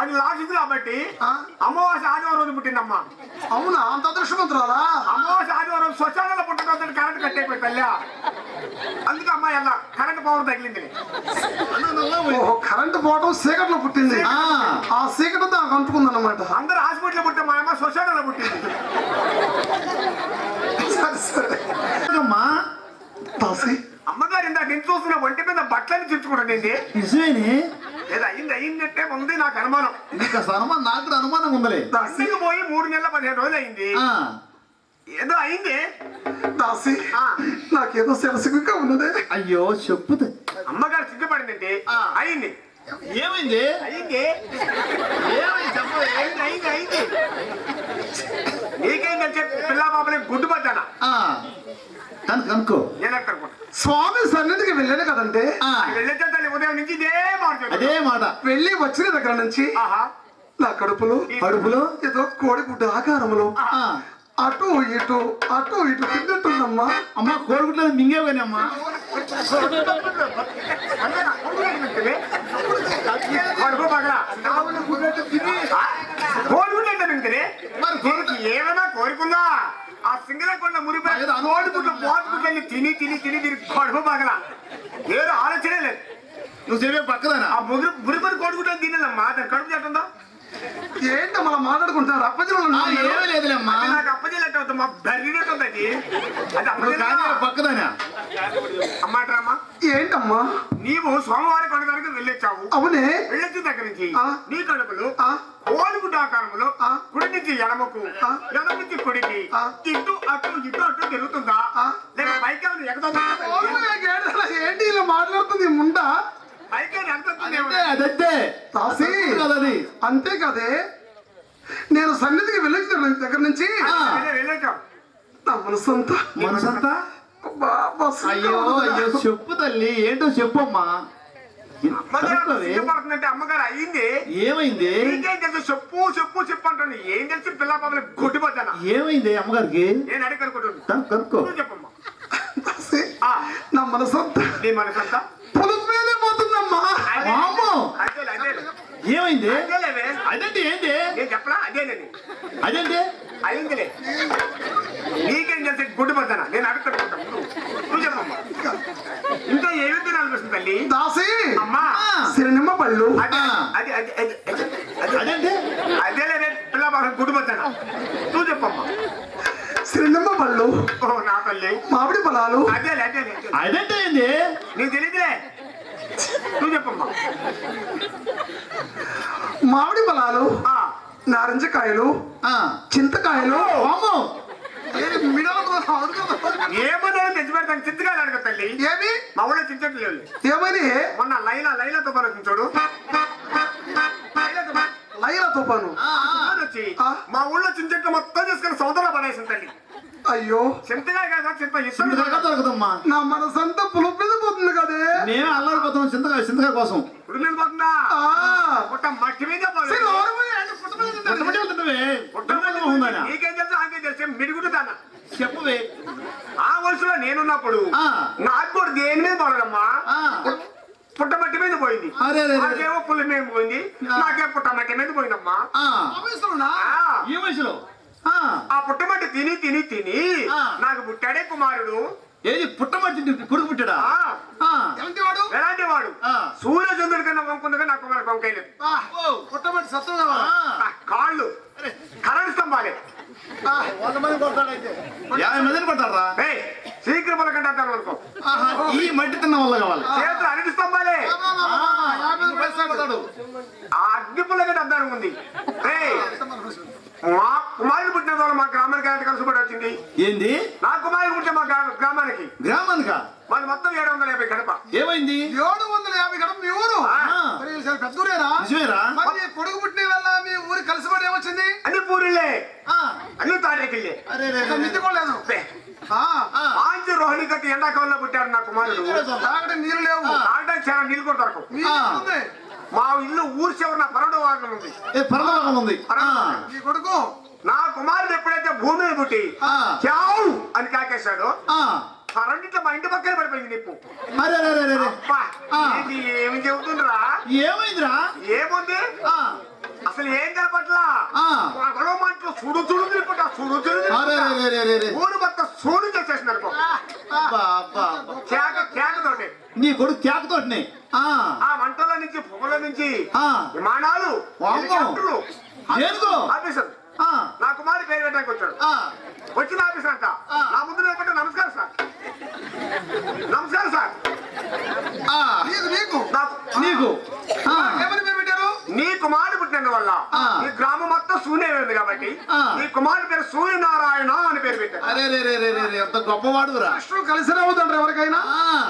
అది లాస్ట్ కాబట్టి? అమావాస్య ఆదివారం రోజు పుట్టిందమ్మా. అవునా? అంత అదృష్టవంతురాలా? అమావాస్య ఆదివారం శ్మశానంలో పుట్టకపోతే కరెంట్ కట్టేపోయి తల్లి. అందుకే అమ్మాయి అలా కరెంట్ పవర్ తగిలింది. ఓహో కరెంట్ పోవటం చీకట్లో పుట్టింది. ఆ. చీకటి దానికి అంటుకుందన్నమాట. అందరు హాస్పిటల్ పుట్టే మా అమ్మ శ్మశానంలో పుట్టింది. అమ్మా అమ్మగారు ఇందాక నేను చూసిన ఒంటి మీద బట్టలని చుట్టుకుంటుంది నిజమేనే? ఏదో అయింది అయిందంటే ఉంది నాకు అనుమానం. నీకు అసలు అనుమానం నాకు కూడా అనుమానం ఉందలే. ఇంటికి పోయి మూడు నెలల పదిహేను రోజులు అయింది. ఆ, ఏదో అయింది. దాసి. నాకేదో సెలసిగ్గా ఉన్నదే. అయ్యో చెప్పుతే. అమ్మగారు సిద్ధపడిందండి ఆ. అయింది. ఏమైంది? అయింది. ఏమైంది? చెప్పవే? అయింది అయింది అయింది. నీకేం తెలిసే పిల్ల బాబుని గుడ్డు పడ్డానా? ఆ, కనుక కనుక్కో. నేను ఎక్కడ స్వామి సన్నిధికి వెళ్ళాను వెళ్ళొచ్చే తల్లి ఉదయం నుంచి ఇదే మాట అదే మాట. వెళ్ళి వచ్చిన దగ్గర నుంచి ఆహా. నా కడుపులో కడుపులో ఏదో కోడిగుడ్డ ఆకారంలో ఆ, అటు ఇటు అటు ఇటు తిన్నట్టుందమ్మా అమ్మ కోరుకుంటుంది మింగే కానీ అమ్మా? కోడిగుడ్డు అంటే? మరి దీనికి ఏమైనా కోరుకుందా? ఆ సింగర కొండ మురిపోయి. కోడిగుడ్లు పోతుగుడ్లని తిని తిని తిని దీనికి కడుపు పగల. ఏదో ఆలోచనే లేదు. నువ్వు పక్కదనా? ఆ మురి మురిపడి కోడిగుడ్డని తినేదమ్మా దాని కడుపు చెట్టుందా? ఏంటి మళ్ళీ మాట్లాడుకుంటున్నారు? అప్పజలు ఏమీ లేదులే అమ్మా. అది నాకు అవుతుంది మా బర్రినట్టు ఉంది అది. అప్పచేలా పక్కదనా? అమ్మాటరామా ఏంటమ్మా నీవు సోమవారం కొండ వెళ్ళొచ్చావు. అవునే. వెళ్ళొచ్చిన దగ్గర నుంచి. నీ కడుపులు ఆ. కోలుగుడ్డ ఆకారంలో ఆ. కుడి నుంచి ఎడమకు. ఎడమ నుంచి కుడికి. ఇటు అటు ఇటు అటు తిరుగుతుందా. లేక పైకి ఏమైనా ఎగతుందా ఏంటి ఇలా మాట్లాడుతుంది ముండా పైకి ఏమైనా ఎగతుంది అదంతే కదది అంతే కదే నేను సన్నిధికి వెళ్ళిన దగ్గర నుంచి. నా మనసంతా. మనసంతా? అయ్యో అయ్యో చెప్పు తల్లి ఏంటో చెప్పమ్మా. అమ్మగారు అయ్యింది. ఏమైంది? తెలుసు? చెప్పు చెప్పు చెప్పు అంటుంది. ఏం తెలిసి? పిల్ల పాపని కొట్టిపోతానా ఏమైంది అమ్మగారికి? నేను అడిగి కనుక్కుంటుంది కను- కనుక్కో. చెప్పమ్మా. నా మనసంతా. నీ మనసంతా? మీదే పోతుందమ్మా ఏమైంది? అదంటే ఏంటి? చెప్పలా అదేలేని అదేంటి అయిందిలే. నీకేం తెలిసి? గుడ్డు పడతానా? నేను నువ్వు చెప్పమ్మా. ఇంకా ఏమి తినాలనిపిస్తుంది తల్లి? దాసి! అమ్మా. సిరినిమ్మ పళ్ళు. అది. అది అది అది అది అది. అదేంటి? అదేలే పిల్ల బాగా గుడ్డు పడతానా? నువ్వు చెప్పమ్మా. సిరినిమ్మ పళ్ళు. నా తల్లి. మామిడి పొలాలు. అదేలే అదేలే. అదంటే నీకు తెలియదులే నువ్వు చెప్పమ్మా మామిడి పొలాలు ఆ, నారింజకాయలు చింతకాయలు. వామ్మో. ఏమన్నా తెచ్చి పెడతాను చింతగా అడగ తల్లి. ఏమి? మా ఊళ్ళో చింతట్లు లేవు. ఏమని? మొన్న లైలా లైలా వచ్చింది చూడు. లైలా తుఫాన్. మా ఊళ్ళో చింతట్లు మొత్తం తీసుకుని సముద్రంలో పడేసింది తల్లి. అయ్యో. చింతగా కాదు చింత ఇస్తాను దొరకదమ్మా నా మనసంతా పులుపు మీద పోతుంది కదే. నేను అల్లాడిపోతున్నాం చింతకాయ చింతకాయ కోసం. ఇప్పుడు మీద పోతుందా? ఆ. పుట్ట మట్టి మీద నీకేం తెలుసు తెలుసు చెప్పవే వయసులో నేనున్నప్పుడు. నాకు కూడా దేని మీద పోలేదమ్మా? ఆ. పుట్ట మట్టి మీద పోయింది నాకేమో పుల్ల మీద పోయింది. నాకే పుట్ట మట్టి మీద పోయిందమ్మా. ఆ. ఈ వయసులో? పుట్టమట్టి తిని తిని తిని. నాకు పుట్టాడే కుమారుడు. ఏది? పుట్టమట్టి కొడుకు పుట్టాడా? ఎలాంటి వాడు? ఎలాంటి వాడు? ఆ. సూర్యచంద్రుడి కన్నా వంకుందిగా నాకు కుమారు వంకైలేదు పుట్టబడి సత్వం? కాళ్ళు. కరెంట్ స్తంభాలే ఆ, వంద మంది కొడతాడైతే. యాభై మందిని పట్టారా ఏయ్ శ్రీకృపల కంటే అంటాను అనుకో ఈ మట్టి తిన్న వల్ల కావాలి చేతులు అరటి స్తంభాలే ఆ, యాభై మంది పైసలు పడతాడు. ఆ అగ్ని పుల్ల కంటే అర్థం ఉంది మా కుమారుడు పుట్టిన ద్వారా మా గ్రామానికి ఎలాంటి కలిసి కూడా వచ్చింది ఏంది నా కుమారుడు పుట్టిన మా గ్రా- గ్రామానికి గ్రామానికా మాది మొత్తం ఏడు వందల యాభై గడప ఏమైంది? ఏడు వందల యాభై గడప మీ ఊరు. పెద్ద ఊరేనా? నిజమేరా మరి కొడుకు పుట్టిన వల్ల మీ ఊరు కలిసిపడి ఏమొచ్చింది? అన్ని పూరిలే అన్ని తాటేకిళ్ళే. అరే రే, ఇంకా రే, రే. మిత్తిపోలేదు ఆ, ఆ, పాంచి రోహిణి కట్టి ఎండాకాలంలో పుట్టాడు నా కుమారుడు. తాగడం నీళ్ళు లేవు. తాగడానికి చాలా నీళ్ళు కూడా దొరకవు. మీ. ఇల్లు ఊరు చివరన పరడు వాగం ఉంది. పరలోకం ఉంది? మీ కొడుకు? నా కుమారుడు ఎప్పుడైతే భూమి మీద పుట్టి. చావు అని కాకేశాడు కరెంట్ ఇట్లా మా ఇంటి పక్కన పడిపోయింది నిప్పు ఏమి చెబుతుండ్రా? ఏమైందిరా? ఏముంది? ఆ, అసలు ఏం కనపట్లా? ఆ. పగలో మాటలో చూడు చూడు తిరిపట చూడు ఊరు మొత్తం చూడు చేసేసింది అనుకో. అబ్బా, నీ కొడుకు తేకతోటినే. ఆ. ఆ మంటల నుంచి పొగల నుంచి ఆ. విమానాలు వామ్మో. నా కుమారి పేరు పెట్టడానికి వచ్చాడు. వచ్చిన ఆఫీసర్ అంట. ఆ. నా ముందు నిలబడి నమస్కారం సార్. నమస్కారం సార్. ఆ. నీకు నీకు. నాకు. ఏమని పేరు పెట్టారు? నీ కుమారుడు పుట్టినందు వల్ల. ఈ గ్రామం మొత్తం శూన్యమైంది కాబట్టి ఆ. నీ కుమారుడు పేరు సూర్యనారాయణ అని పేరు పెట్టారు. అరే రే రే రే రే రే ఎంత గొప్పవాడురా. కృష్ణుడు కలిసి రావుతుంటారు ఎవరికైనా.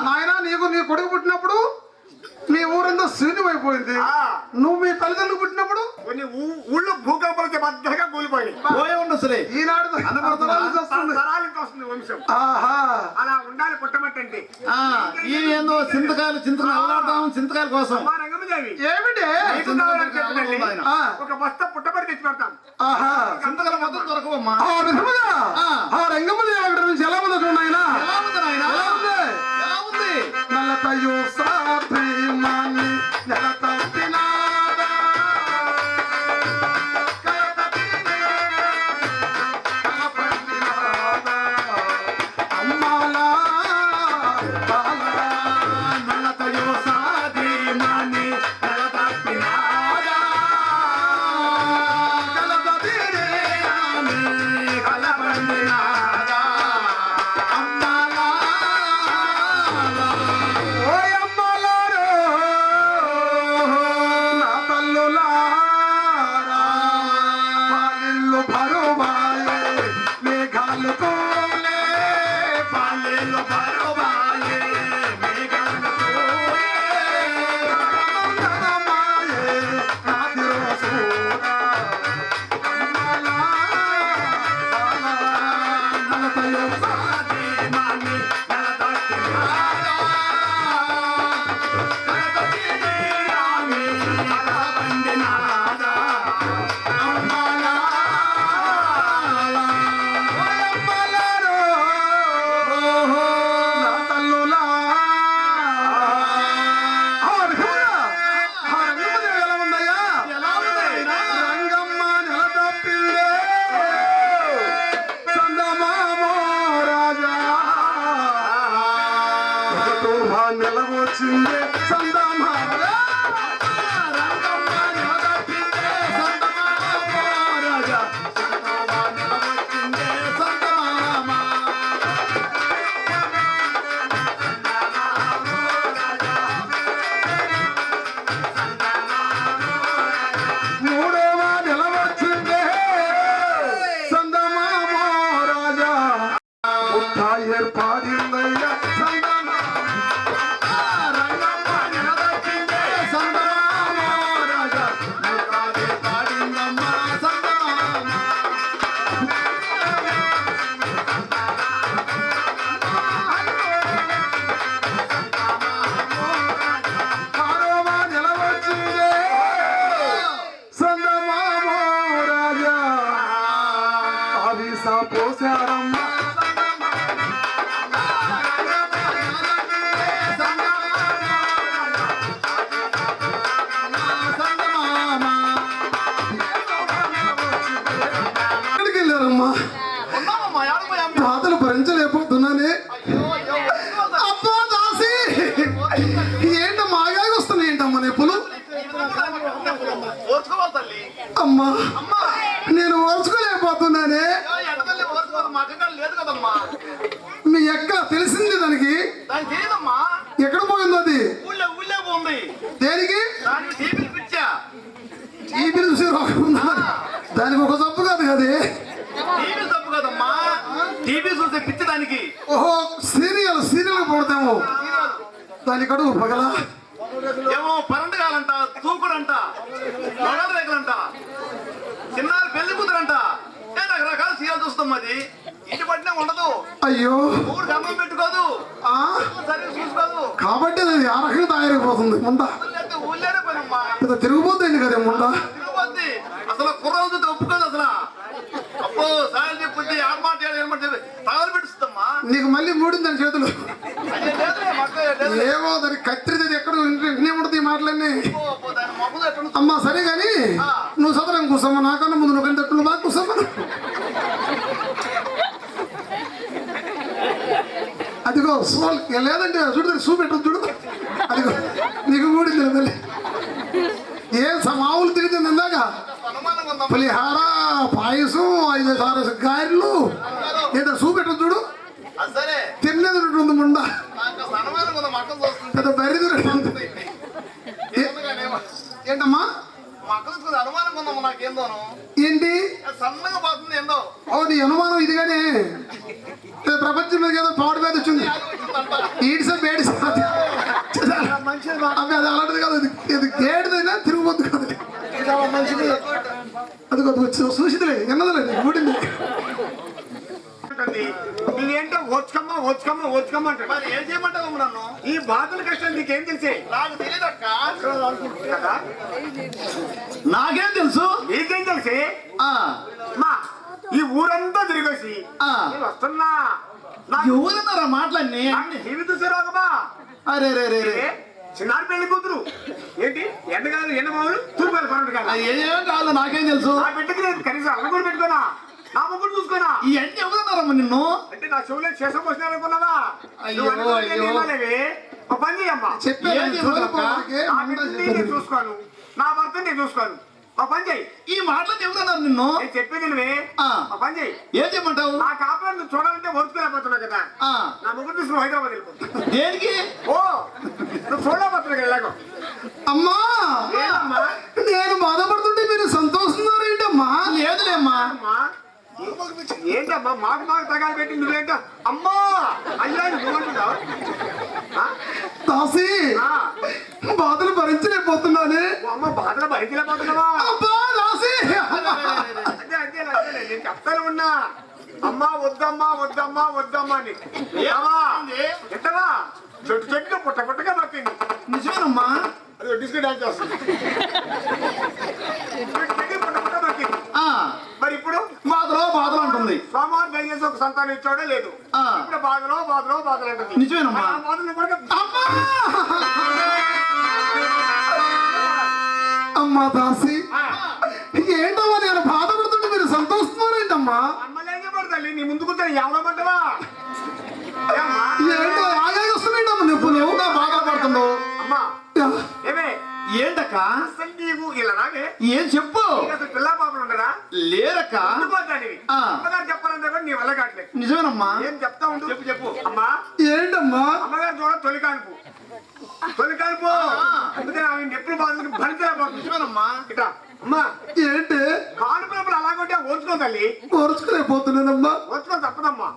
నాయన నీకు నీ కొడుకు పుట్టినప్పుడు శూన్యమైపోయింది. నువ్వు మీ తల్లిదండ్రులు పుట్టినప్పుడు? కొన్ని ఊళ్ళు భూకంపాలకి బద్దగా కూలిపోయి పోయే ఉండొచ్చులే ఈనాడు వస్తుంది. వంశం. అలా ఉండాలి పుట్టమట్టండి ఏందో చింతకాయలు చింతకాయలు చింతకాయల కోసం. ఏమిటి. ఒక బస్తా పుట్టబడి తెచ్చి పెడతాం ఆహా. చింతకాయల మొత్తం దొరకవమ్మా. రంగములు అక్కడ నుంచి ఎలా ఉంది ఎలా ఉంది? ఎలా ఉంది? నల్లతయు Gracias. To today. పోడతాము దాని కడుగు పగల. ఏమో పరంటగాలంట తూకుడంట మొగల రేకులంట చిన్నారి పెళ్ళి కూతురంట. ఏ రకరకాల సీరియల్ చూస్తాం అది ఇంటి పట్టినే ఉండదు. అయ్యో. ఊరు గమ్మం పెట్టుకోదు. చూసుకోదు. కాబట్టి అది ఆ రకంగా తయారైపోతుంది. ముందా? ఊళ్ళో ఊళ్ళోనే పోయినమ్మా. పెద్ద తిరిగిపోతుంది కదా ముందా? తిరుగుబోద్ది అసలు కుర్రోజు ఒప్పుకోదు అసలు. అబ్బో సాయం చెప్పుద్ది ఆ మాట ఏడు మాట చెప్పి తగలు పెట్టుస్తుందమ్మా నీకు మళ్ళీ మూడిందని చేతులు. ఏమో దాని కత్తిరిది ఎక్కడ వినే ఉంటుంది మాటలన్నీ. అమ్మా సరే గాని నువ్వు సదరం కూర్చోమ్మ నాకన్నా ముందు నువ్వు కానీ తట్టులు బాగా కూర్చోమ్మ అదిగో సోల్ లేదంటే చూడు చూపెట్టు చూడు. అదిగో నీకు మూడింది మళ్ళీ ఏ సమావులు తిరిగింది ఇందాక పులిహార పాయసం ఐదు సారు గారెలు. ఏదో చూపెట్టు చూడు. తిన్నది ఉంటుంది ముండ. పెద్ద ఏంటమ్మా? అనుమానంగా ఉందమ్మా నాకేందోను. ఏంటి? సన్నగా పోతుంది ఏందో. ఓ నీ అనుమానం ఇదిగానే. ఏ ప్రపంచం మీద ఏదో పాడు మీద వచ్చింది. ఈడిసా బేడిసా అవి అది అలాంటిది కాదు. ఇది గేడిదైనా తిరిగిపోద్దు కాదు. అది కొద్దిగా చూ- చూసిదిలే ఎన్నదిలే ఊడింది ఉంటుంది. నువ్వేంటో మరి ఏం చేయమంటావు నన్ను? ఈ బాధల కష్టం నీకేం తెలిసే? నాకు తెలియదక్క కదా? నాకేం తెలుసు? నీకేం తెలిసే? ఆ. మా ఈ ఊరంతా తిరిగేసి వస్తున్నా. నాకు ఎవరున్నారా మాటలన్నీ జీవిత సిరోగమా అరే రే రే రే. చిన్నారి పెళ్ళి కూతురు. ఏంటి? ఎండగాలు ఎండమావులు తూర్పాలు పన్నెండు కాదు. ఏం కాదు నాకేం తెలుసు? నా బిడ్డకి నేను కనీసం అన్న కూడా పెట్టుకోనా? నా ముగ్గురు చూసుకోనా? ఇవన్నీ ఎవరున్నారమ్మా నిన్ను? చెవులే శేషం అనుకున్నావా అయ్యో, నువ్వు అయ్యో. ఒక పని ఏం నా ముందే బిడ్డని చూసుకోను. నా భర్తని నేను చూసుకోను. ఒక పని చేయి. ఈ మాటలు ఎవరున్నారు నిన్ను? నేను చెప్పేది నువ్వే? ఆ. ఒక పని చేయి. ఏం చెప్పమంటావు నా కాపురం నువ్వు చూడాలంటే ఓర్చుకోలేకపోతున్నా కదా. ఆ. నా ముగ్గురు తీసుకుని హైదరాబాద్ వెళ్ళిపో. దేనికి? ఓ నువ్వు చూడలేకపోతున్నా కదా ఎలాగో అమ్మా! ఏమమ్మా నేను బాధపడుతుంటే మీరు సంతోషిస్తున్నారు ఏంటమ్మా లేదులేమ్మా. అమ్మా ఏంటమ్మా? మాకు మాకు తగాలి పెట్టి నువ్వేంటో? అమ్మా! అయ్యా నువ్వంటున్నావు ఆ? దాసి. బాధలు భరించలేకపోతున్నానే. అమ్మ బాధలు భరించలేకపోతున్నావా? అబ్బా దాసి. అదే అదే అదే నేను చెప్తాను ఉన్నా. అమ్మా వద్దమ్మా వద్దమ్మా వద్దమ్మా అని. ఎత్తవా చెట్టు చెట్టుగా పుట్ట పుట్టగా పట్టింది నిజమేనమ్మా. అది డిస్కో డాన్స్ చేస్తుంది చెట్టు చెట్టుగా పుట్ట పుట్ట పట్టింది ఆ మరి ఇప్పుడు బాధలో బాధలు అంటుంది దయచేసి ఒక సంతానం ఇచ్చాడే లేదు. ఇప్పుడు బాధలో బాధలో బాధలు అంటుంది. నిజమేనమ్మా. ఆ బాధలు కూడా అమ్మా! దాసి. ఏంటమ్మా నేను బాధపడుతుంటే మీరు సంతోషిస్తున్నారు ఏంటమ్మా అమ్మలేకే పడతాయి నీ ముందు కూర్చొని ఎవడమంటావా? ఏంటో ఆగాగి వస్తున్నాయంటమ్మా నొప్పులు. నా బాధలు పడుతున్నావు అమ్మా. ఏమే? ఏంటక్క? అసలు నీకు ఇలా ఏం చెప్పు? పిల్ల అమ్మగారు చెప్పాలంటే కూడా నీ వల్ల కావట్లేదు. నిజమేనమ్మా. ఏం చెప్తా ఉండు? చెప్పు చెప్పు. అమ్మా. ఏంటమ్మా అమ్మగారు చూడ తొలి కానుపు తొలి కానుపు అందుకని ఆమె ఎప్పుడు బాధలకు భరించలేకపోతుంది. నిజమేనమ్మా. ఇట్లా అమ్మా. ఏంటి? కానుపు నొప్పులు అలాగంటే ఓర్చుకో తల్లి. ఓర్చుకోలేకపోతున్నానమ్మా. ఓర్చుకో తప్పదమ్మా.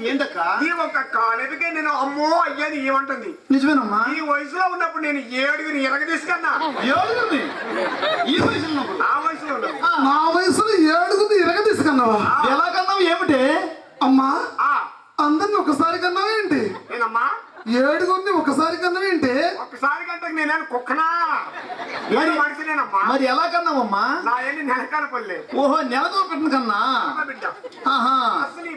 ఏంటక్క ఈ ఒక్క కానుపుకే నేను అమ్మో అయ్యాని ఏమంటుంది? నిజమేనమ్మా. ఈ వయసులో ఉన్నప్పుడు నేను ఏడుగుని ఎరగ తీసుకన్నా ఏడుగురిని ఈ వయసులో ఉన్నప్పుడు. ఆ వయసులో ఉన్నప్పుడు. ఆ, నా వయసులో ఏడుగురిని ఇరగ తీసుకున్నావా ఎలా కన్నావు ఏమిటి? అమ్మా ఆ, అందరిని ఒకసారి కన్నావా ఏంటి నేనమ్మా ఏడుగురిని ఒకసారి కన్నావా ఏంటి? నేనేను కుక్కనా? నేను మనిషినేనమ్మా. మరి ఎలా కన్నావమ్మా? నా ఎన్ని నెలకాల పల్లె. ఓహో నెలతో పెట్టిన కన్నా? ఆహా.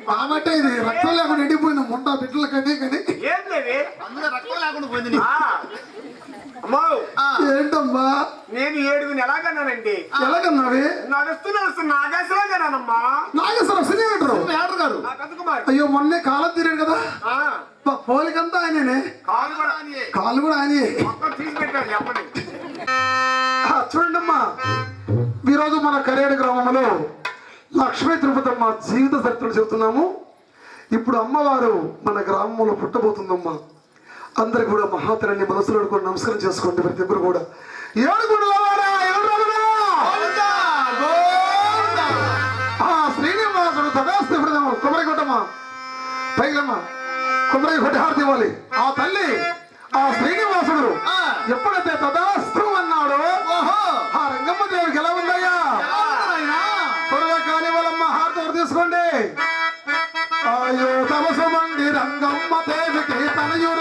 కాబట్టి ఇది రక్తం లేకుండా ఎండిపోయింది ముండా బిడ్డల కనే కానీ. ఏం లేవే. అందులో రక్తం లేకుండా పోయింది ఏంటమ్మా? నేను ఏడుగుని ఎలాగన్నానండి ఎలాగన్నావి నడుస్తూ నడుస్తూ నాగేశ్వరం కన్నానమ్మా. నాగేశ్వరం మేటర్ గారు. కుమార్ అయ్యో మొన్నే కాలం తీరాడు కదా? పోలికంతా ఆయననే. కాలు కూడా కూడా ఆయనే మొత్తం తీసి పెట్టాడు చెప్పండి. ఆ, చూడండమ్మా. ఈరోజు మన కరేడు గ్రామంలో లక్ష్మీ తిరుపతమ్మ జీవిత చరిత్రలు చెబుతున్నాము. ఇప్పుడు అమ్మవారు మన గ్రామంలో పుట్టబోతుందమ్మా. అందరికి కూడా మహాతరాన్ని మనసులో అనుకొని నమస్కారం చేసుకోండి ప్రతి ఒక్కరు కూడా. ఏడుగుడు శ్రీనివాసుడు తదాస్తు కొబ్బరి కొట్టమ్మా పైగమ్మా కొబ్బరి కొట్టి హారతి ఇవ్వాలి. ఆ తల్లి ఆ శ్రీనివాసుడు ఎప్పుడైతే తదాస్తు అన్నాడో ఓహో. ఆ రంగమ్మ దేవికి ఎలా ఉందయ్యా? త్వరగా కాని వాళ్ళమ్మ హారతి తీసుకోండి అయ్యో తమసు మంది రంగమ్మ దేవికి తనయురాలు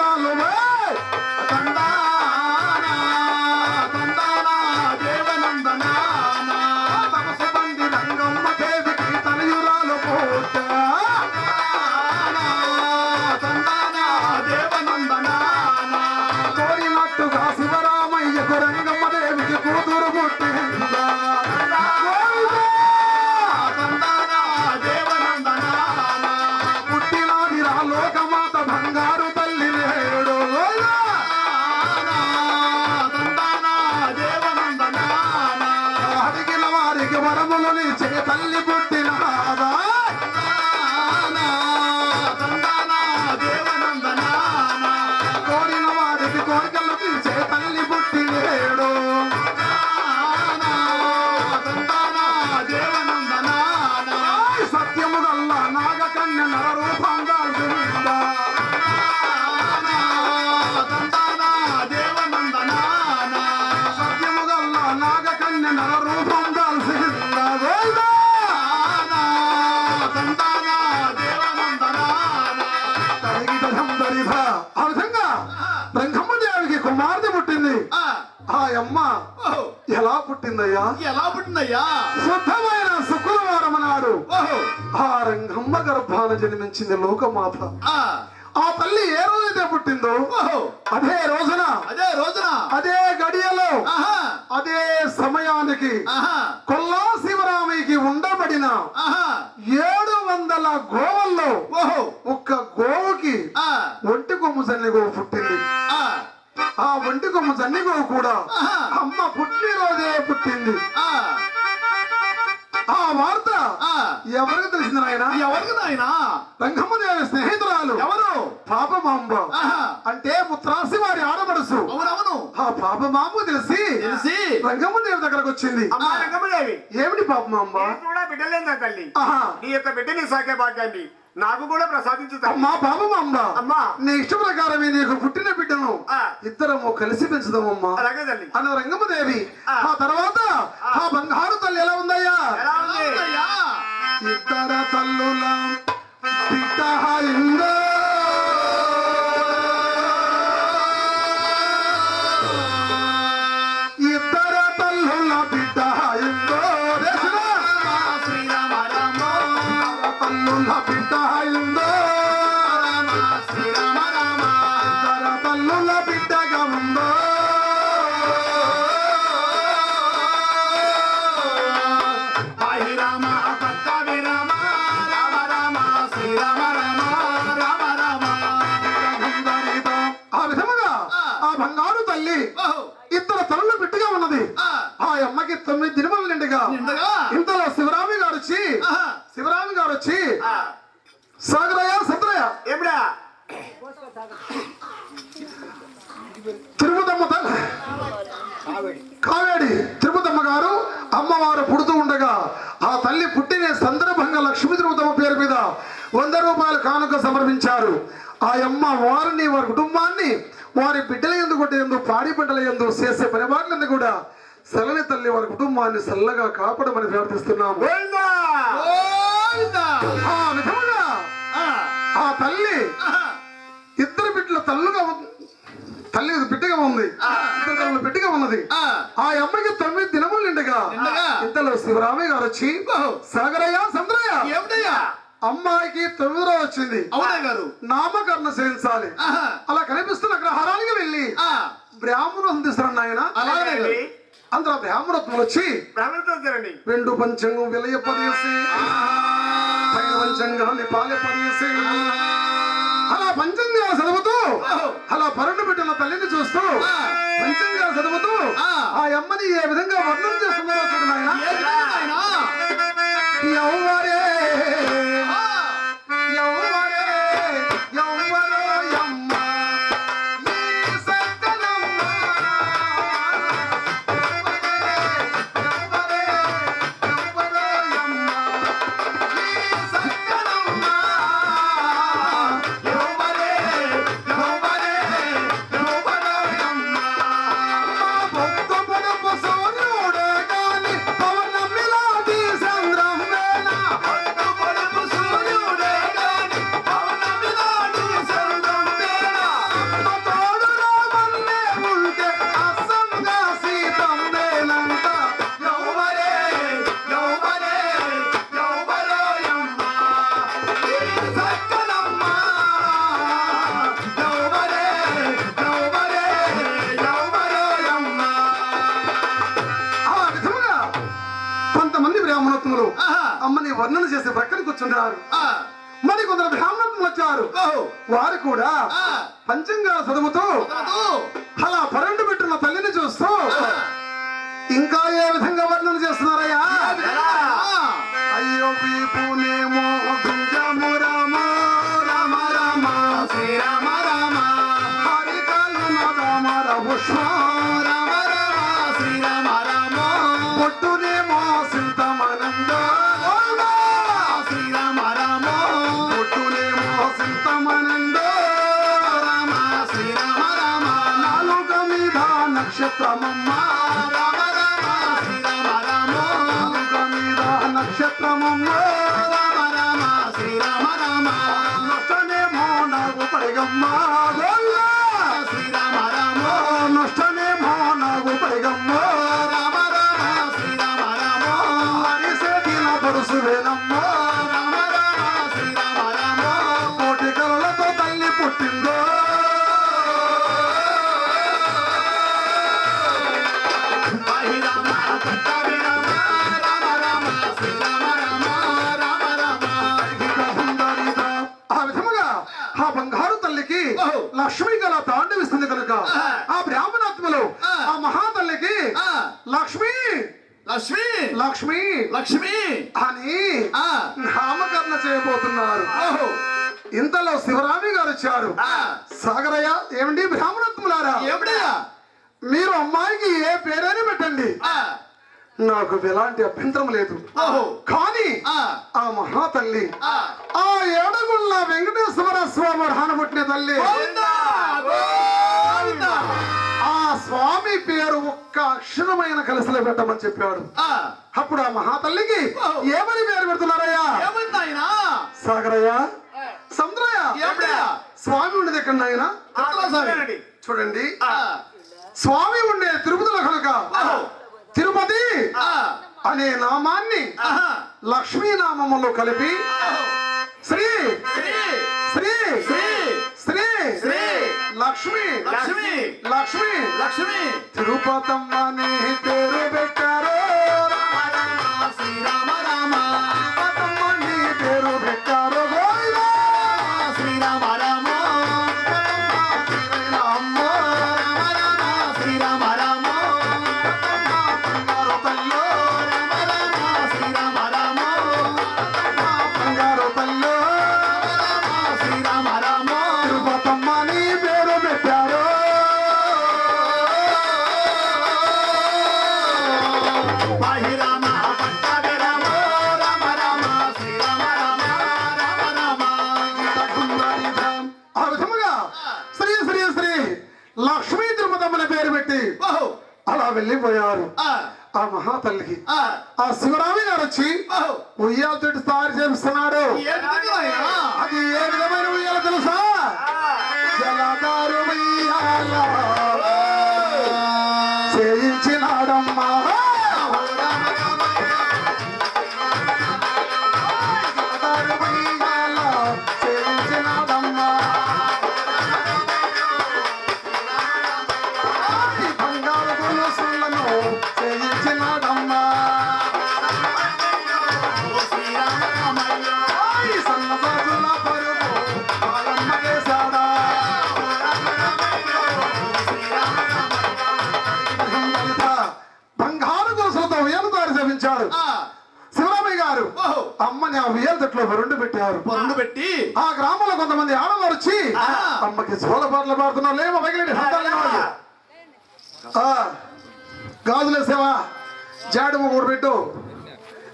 కుమార్తె పుట్టింది. ఆ. అమ్మ ఎలా పుట్టిందయ్యా? ఎలా పుట్టిందయ్యా? శుద్ధమైన శుక్రవారం నాడు ఆ రంగమ్మ గర్భాన జన్మించింది లోకమాత. ఆ, ఆ తల్లి ఏ రోజైతే పుట్టిందో అదే రోజున అదే రోజున. అదే గడియలో అదే సమయానికి కొల్లా శివరామయ్యకి ఉండబడిన ఏడు వందల గోవల్లో ఓహో. ఒక్క గోవుకి ఆ. ఒంటి కొమ్ము గోవు పుట్టింది. ఆ ఆ ఒంటి కొమ్ము జన్ని గోవు కూడా. అమ్మ పుట్టినరోజే పుట్టింది. ఆ. వార్త ఎవరికి తెలిసింది నాయన? ఎవరికి నాయనా? రంగమ్మదేవి స్నేహితురాలు. ఎవరు? పాపమాంబ. అంటే ముత్రాసి వారి ఆడపడుసు అవునవును. ఆ పాపమాంబ తెలిసి తెలిసి. రంగమ్మదేవి దగ్గరకు వచ్చింది. అమ్మా రంగమ్మదేవి ఏమిటి పాపమాంబ? కూడా బిడ్డలేదా తల్లి? నీ యొక్క బిడ్డని సాకే భాగ్యాన్ని నాకు కూడా ప్రసాదించు తల్లి అమ్మా పాపమాంబ అమ్మా. నీ ఇష్ట ప్రకారమే నీకు పుట్టిన బిడ్డను. ఇద్దరము కలిసి పెంచుదామమ్మా. అలాగే తల్లి. అన్న రంగమ్మదేవి ఆ. తర్వాత ఆ. బంగారు తల్లి ఎలా ఉందయ్యా? ఇద్దర తల్లుల బిడ్డ అయిందో. అమ్మకి తొమ్మిది దినములు నిండుగా ఇంతలో శివరామి గారు వచ్చి శివరామి గారు వచ్చి సాగరయ్య సంద్రయ్య ఏమిడా? తిరుపతమ్మ కావేడి. తిరుపతమ్మ గారు అమ్మవారు పుడుతూ ఉండగా ఆ తల్లి పుట్టిన సందర్భంగా లక్ష్మీ తిరుపతమ్మ పేరు మీద వంద రూపాయల కానుక సమర్పించారు. ఆ అమ్మ వారిని వారి కుటుంబాన్ని వారి బిడ్డల ఎందు ఎందు పాడి పంటల ఎందు చేసే పరిపాలన కూడా సలని తల్లి వారి కుటుంబాన్ని చల్లగా కాపాడమని ప్రార్థిస్తున్నాము. ఆ విధముగా ఆ. ఆ తల్లి ఇద్దరు బిడ్డల తల్లుగా ఉంది తల్లి బిడ్డగా ఉంది. ఇద్దరు తల్లుల బిడ్డగా ఉన్నది. ఆ. ఆ అమ్మకి తొమ్మిది దినములు నిండగా. నిండగా. ఇంతలో శివరామయ్య గారు వచ్చి సాగరయ్య సంద్రయ్య ఏమిటయ్యా? అమ్మాయికి తొమ్మిది రోజు వచ్చింది. అవునా గారు? నామకరణ చేయించాలి. ఆహా. అలా కనిపిస్తున్న అగ్రహారానికి వెళ్ళి ఆ. బ్రాహ్మణులు అందిస్తారన్న ఆయన అలాగే అందులో బ్రాహ్మణత్వం వచ్చి రెండు పంచంగం విలయ పదేసి పైన పంచంగాన్ని పాలె పదేసి అలా పంచంగాలు చదువుతూ అలా పరుడు పెట్టిన తల్లిని చూస్తూ పంచంగాలు చదువుతూ ఆ. అమ్మని ఏ విధంగా వర్ణం చేస్తున్నారో చూడు నాయన. వారు కూడా పంచంగా చదువుతూ నక్షత్రమమ్మ రామ రామ శ్రీరామ రామ నాలుక మీద నక్షత్రమమ్మ రామ రామ శ్రీరామ రామ నష్టనేమో నాకు పడగమ్మా లక్ష్మి లక్ష్మి! అని ఆ. నామకరణ చేయబోతున్నారు. ఇంతలో శివరామి గారు వచ్చారు. ఆ. సాగరయ్య ఏమండి బ్రాహ్మణత్ములారా ఎప్పుడయ్యా మీరు అమ్మాయికి ఏ పేరైనా పెట్టండి. ఆ. నాకు ఎలాంటి అభ్యంతరం లేదు. కానీ ఆ. మహాతల్లి ఆ. ఏడుగుళ్ళ వెంకటేశ్వర స్వామి రానబుట్టిన తల్లి. స్వామి పేరు ఒక్క అక్షరమైన కలిసిలో పెట్టమని చెప్పాడు. అప్పుడు ఆ మహాతల్లికి ఏమని పేరు పెడుతున్నారయ్యా? సాగరయ్య? సముద్రయ్య? స్వామి ఉండేది ఎక్కడ నాయన చూడండి. ఆ. స్వామి ఉండే తిరుపతిలో కనుక తిరుపతి అనే నామాన్ని లక్ష్మీ నామములో కలిపి శ్రీ శ్రీ. శ్రీ శ్రీ. శ్రీ శ్రీ. లక్ష్మి లక్ష్మి లక్ష్మి లక్ష్మి తిరుపతమ్మ అని పేరు పెట్టారు వచ్చి ఓహో ఉయ్యాల తోటి తయారు చేపిస్తున్నాడు. ఆయన అది ఏ విధమైన ఉయ్యాల తెలుసా? జలదారు ఉయ్యాల. చేయించినాడమ్మా. తట్లో రెండు పెట్టారు. పొందు పెట్టి. ఆ గ్రామంలో కొంతమంది ఆడవారు వచ్చి. అమ్మకి జోల పాటలు పాడుతున్నారు లేమో పగిలిండి గాజులేసావా జాడుము కూడా పెట్టు.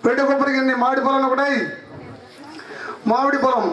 పెట్టు కొబ్బరికి మామిడి పొలం ఒకటై మామిడి పొలం.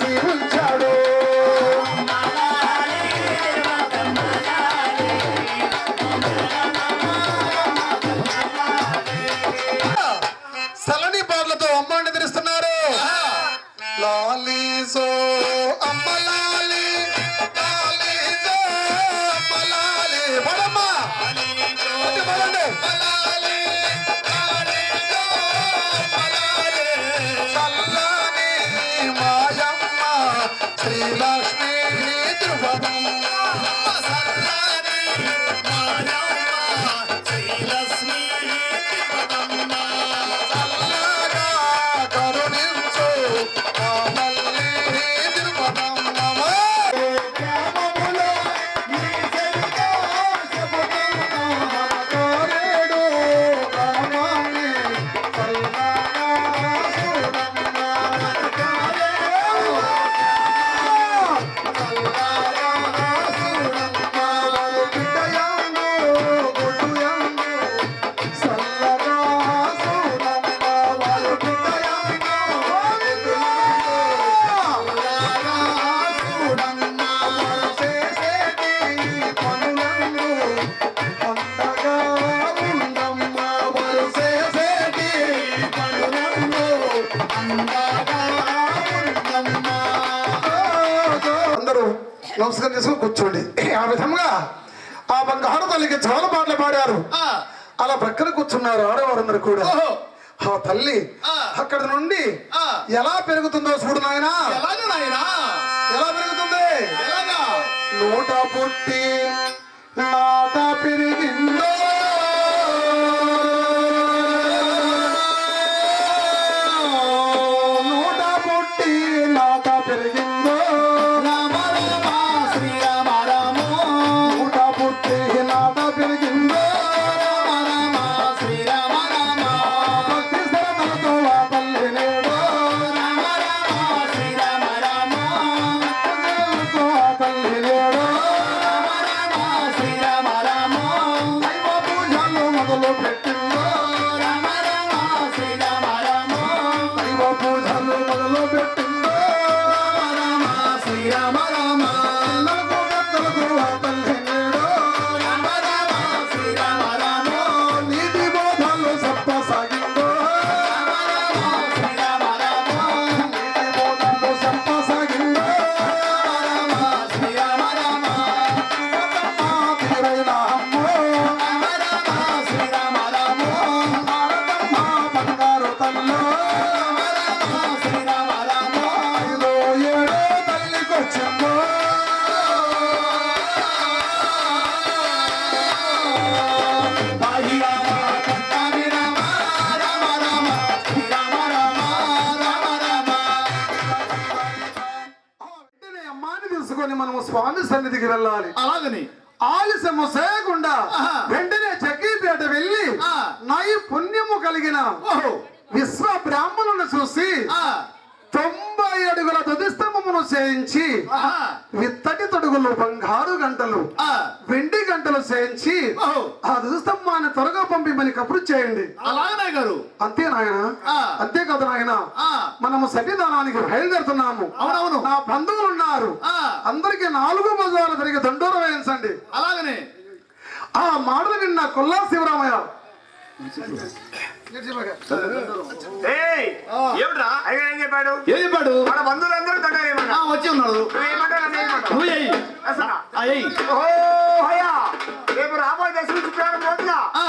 see who తల్లికి చాలా పాటలు పాడారు. అలా పక్కన కూర్చున్నారు ఆడవారందరూ కూడా. ఆ తల్లి. అక్కడి నుండి. ఎలా పెరుగుతుందో చూడు నాయనా. ఎలా పెరుగుతుంది? నోట పుట్టి నాట పెరిగిందో. స్వామి సన్నిధికి వెళ్ళాలి అలాగని ఆలస్యము చేయకుండా. వెంటనే జగ్గీపేట వెళ్ళి ఆ. నైపుణ్యము కలిగిన విశ్వ బ్రాహ్మణులను చూసి తొంభై అడుగుల దుదిస్తంభమును చేయించి విత్తటి తొడుగులు బంగారు గంటలు వెండి గంటలు చేయించి ఆ దుదిస్తంభాన్ని త్వరగా పంపి మనకి కబురు చేయండి. అలాగనే గారు. అంతే నాయన. ఆ. అంతేకాదు నాయన. మనము సన్నిధానానికి బయలుదేరుతున్నాము. అవునవును. నా బంధువులు ఉన్నారు అందరికి నాలుగు బజార్లు తిరిగి దండోర వేయించండి. అలాగనే. ఆ మాటలు విన్న కొల్లా శివరామయ్య ఏమిట్రా? అయ్యా ఏం చెప్పాడు? ఏం చెప్పాడు? మన బంధువులందరూ దండాలేమన్నా వచ్చి ఉన్నాడు నువ్వేమంటావు రేపు రాబోయే శుక్రవారం రోజున ఆ.